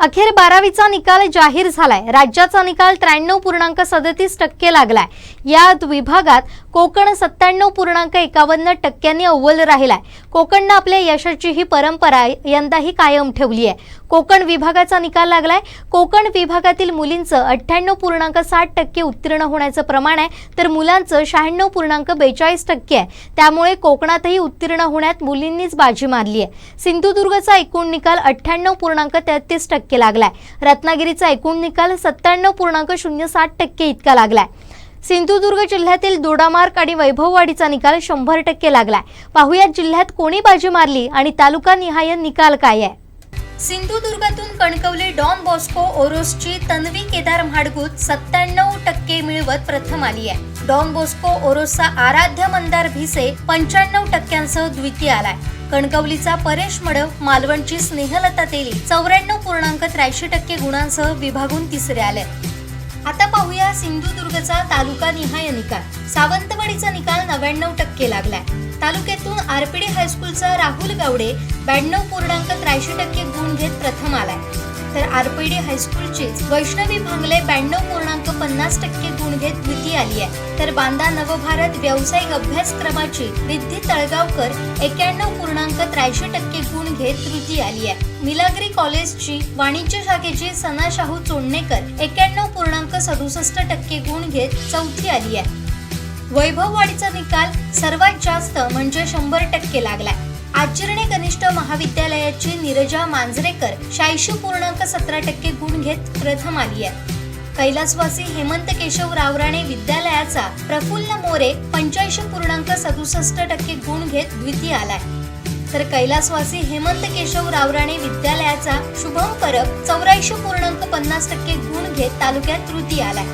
अखेर बारावीचा निकाल जाहीर झालाय. राज्याचा निकाल त्र्याण्णव पूर्णांक सदतीस टक्के लागलाय. या विभागात कोकण सत्त्याण्णव पूर्णांक एकावन्न टक्क्यांनी अव्वल राहिलाय. कोकणनं आपल्या यशाची ही परंपरा यंदाही कायम ठेवली आहे. कोकण विभागाचा निकाल लागलाय. कोकण विभागातील मुलींचं अठ्ठ्याण्णव पूर्णांक साठ टक्के उत्तीर्ण होण्याचं प्रमाण आहे. तर मुलांचं शहाण्णव पूर्णांक बेचाळीस टक्के आहे. त्यामुळे कोकणातही उत्तीर्ण होण्यात मुलींनीच बाजी मारली आहे. सिंधुदुर्गचा एकूण निकाल अठ्ठ्याण्णव पूर्णांक तेहतीस टक्के लागलाय. रत्नागिरीचा एकूण निकाल सत्त्याण्णव पूर्णांक शून्य साठ टक्के इतका लागलाय. सिंधुदुर्ग जिल्ह्यातील दोडामार्ग आणि वैभववाडीचा निकाल शंभर टक्के लागलाय. पाहुयात जिल्ह्यात कोणी बाजी मारली आणि तालुका निहाय निकाल काय आहे? सिंधुदुर्गातून कणकवली डॉन बॉस्को ओरोसची तन्वी केदार म्हाडगूत सत्त्याण्णव टक्के मिळवत प्रथम आली आहे. डॉन बॉस्को ओरोसचा आराध्य मंदार भिसे पंच्याण्णव टक्क्यांसह द्वितीय आलाय. कणकवलीचा परेश मडव मालवणची स्नेहलता तेली चौऱ्याण्णव पूर्णांक त्र्याऐंशी टक्के गुणांसह विभागून तिसरे आले. आता पाहूया सिंधुदुर्गचा तालुका निहाय निकाल. सावंतवाडीचा निकाल नव्याण्णव टक्के लागलाय. तालुक्यातून आरपीडी हायस्कूलचा राहुल गावडे ब्याण्णव पूर्णांक त्र्याऐंशी टक्के गुण घेत प्रथम आलाय. तर आरपीडी हायस्कूलचीच वैष्णवी भांगले ब्याण्णव पूर्णांक पन्नास टक्के गुण घेत द्वितीय आली आहे. तर बांदा नवभारत व्यावसायिक अभ्यासक्रमाची रिद्धी तळगावकर एक्याण्णव पूर्णांक त्र्याऐंशी टक्के गुण घेत तृतीय आली आहे. मिलाग्री कॉलेजची वाणिज्य शाखेची सना शाहू चोंडणेकर एक्याण्णव पूर्णांक सदुसष्ट टक्के गुण घेत चौथी आली आहे. वैभववाडीचा निकाल सर्वात जास्त म्हणजे शंभर टक्के लागलाय. आचरणे कनिष्ठ महाविद्यालयाची नीरजा मांजरेकर शहाऐंशी पूर्णांक सतरा टक्के गुण घेत प्रथम आली आहे. कैलासवासी हेमंत केशव रावराणे विद्यालयाचा प्रफुल्ल मोरे पंच्याऐंशी पूर्णांक सदुसष्ट टक्के गुण घेत द्वितीय आलाय. तर कैलासवासी हेमंत केशव रावराणे विद्यालयाचा शुभम परब चौऱ्याऐंशी पूर्णांक पन्नास टक्के गुण घेत तालुक्यात तृतीय आलाय.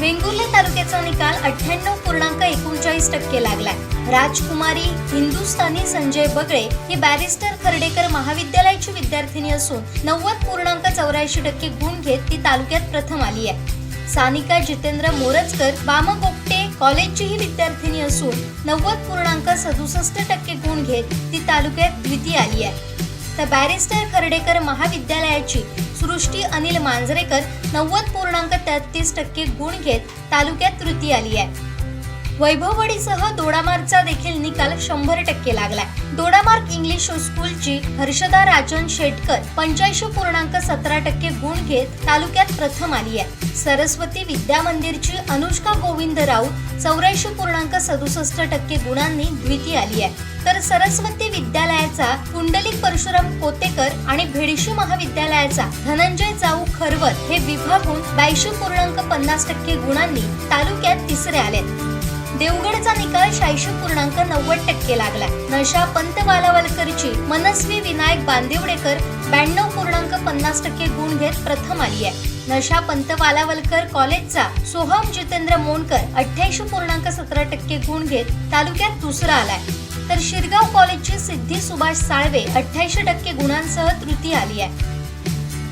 वेंगुर्ले तालुक्याचा निकाल अठ्ठ्याण्णव पूर्णांक एकोणचाळीस टक्के लागलाय. राजकुमारी हिंदुस्थानी संजय बगळे ही बॅरिस्टर खर्डेकर महाविद्यालयाची विद्यार्थिनी असून नव्वद पूर्णांक चौऱ्याऐंशी टक्के गुण घेत ती तालुक्यात प्रथम आली आहे. सानिका जितेंद्र मोरजकर बामगोप कॉलेजचीही विद्यार्थिनी असून नव्वद पूर्णांक सदुसष्ट टक्के गुण घेत ती तालुक्यात द्वितीय आली आहे. तर बॅरिस्टर खर्डेकर महाविद्यालयाची सृष्टी अनिल मांजरेकर नव्वद पूर्णांक तेहतीस टक्के गुण घेत तालुक्यात तृतीय आली आहे. वैभववाडीसह दोडामार्गचा देखील निकाल शंभर टक्के लागलाय. दोडामार्ग इंग्लिश स्कूलची हर्षदा राजन शेटकर पंच्याऐंशी पूर्णांक सतरा टक्के गुण घेत तालुक्यात प्रथम आली आहे. सरस्वती विद्या मंदिरची अनुष्का गोविंद राऊत चौऱ्याऐंशी पूर्णांक सदुसष्ट टक्के गुणांनी द्वितीय आली आहे. तर सरस्वती विद्यालयाचा कुंडलिक परशुराम कोतेकर आणि भेडशी महाविद्यालयाचा धनंजय जाऊ खरवत हे विभागून ब्याऐंशी पूर्णांक पन्नास टक्के गुणांनी तालुक्यात तिसरे आले देवगडचा निकाल शहाऐंशी पूर्णांक नव्वद टक्के लागला नशा पंत वालावलकरची मनस्वी विनायक बांदिवडेकर ब्याण्णव पूर्णांक पन्नास टक्के गुण घेत प्रथम आली आहे. नशा पंत वालावलकर कॉलेजचा सोहम जितेंद्र मोनकर अठ्ठ्याऐंशी पूर्णांक सतरा टक्के गुण घेत तालुक्यात दुसरा आलाय. तर शिरगाव कॉलेजची सिद्धी सुभाष साळवे अठ्ठ्याऐंशी टक्के गुणांसह तृतीय आली आहे.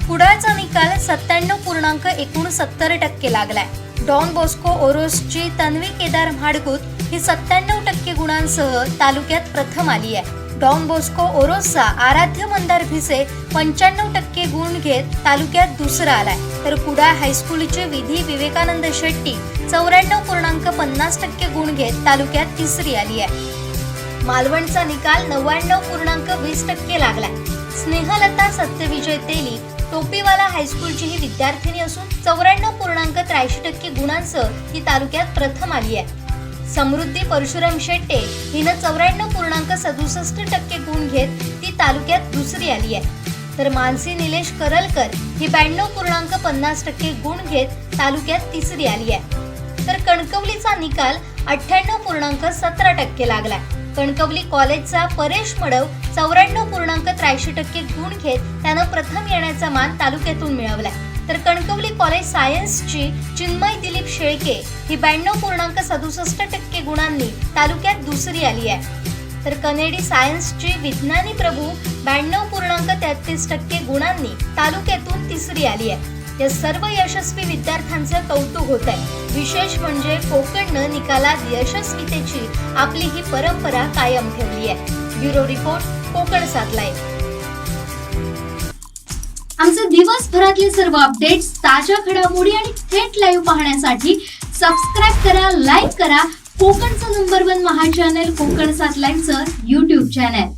कुडाळचा निकाल सत्त्याण्णव पूर्णांक एकोणसत्तर टक्के लागलाय. डॉन बॉस्को ओरोसची तन्वी केदार म्हाडगुत ही सत्त्याण्णव टक्के गुणांसह तालुक्यात प्रथम आली आहे. डॉन बॉस्को ओरोसचा आराध्य मंदार भिसे पंच्याण्णव टक्के गुण घेत तालुक्यात दुसरा आलाय. तर कुडाळ हायस्कूलचे विधी विवेकानंद शेट्टी चौऱ्याण्णव पूर्णांक पन्नास टक्के गुण घेत तालुक्यात तिसरी आली आहे. मालवणचा निकाल नव्याण्णव पूर्णांक वीस टक्के लागलाय. स्नेहलता सत्यविजय तेली टोपीवाला हायस्कूलची ही विद्यार्थिनी असून चौऱ्याण्णव पूर्णांक त्र्याऐंशी टक्के गुणांसह ती तालुक्यात प्रथम आली आहे. समृद्धी परशुराम शेट्टे हिनं चौऱ्याण्णव पूर्णांक सदुसष्ट टक्के गुण घेत ती तालुक्यात दुसरी आली आहे. तर मानसी निलेश करलकर ही ब्याण्णव पूर्णांक पन्नास टक्के गुण घेत तालुक्यात तिसरी आली आहे. तर कणकवलीचा निकाल अठ्ठ्याण्णव पूर्णांक सतरा टक्के लागलाय. कणकवली कॉलेजचा परेश मडव चौऱ्याण्णव पूर्णांक त्र्याऐंशी टक्के गुण घेत त्यानं प्रथम येण्याचा मान तालुक्यातून मिळवलाय. तर कणकवली कॉलेज सायन्सची चिन्मय दिलीप शेळके ही ब्याण्णव पूर्णांक सदुसष्ट टक्के गुणांनी तालुक्यात दुसरी आली आहे. तर कनेडी सायन्सची विज्ञानी प्रभू ब्याण्णव पूर्णांक तेहतीस टक्के गुणांनी तालुक्यातून तिसरी आली आहे. या सर्व यशस्वी विद्यार्थ्यांचं कौतुक होत आहे. विशेष म्हणजे कोकणनं निकालात यशस्वीतेची आपली ही परंपरा कायम ठेवली आहे. ब्युरो रिपोर्ट कोकण सातलाय. आमचे दिवसभरातले सर्व अपडेट्स ताज्या घडामोडी आणि थेट लाईव्ह पाहण्यासाठी सबस्क्राईब करा लाईक करा. कोकणचं नंबर वन महा चॅनल कोकण सात लाईनचं युट्यूब चॅनल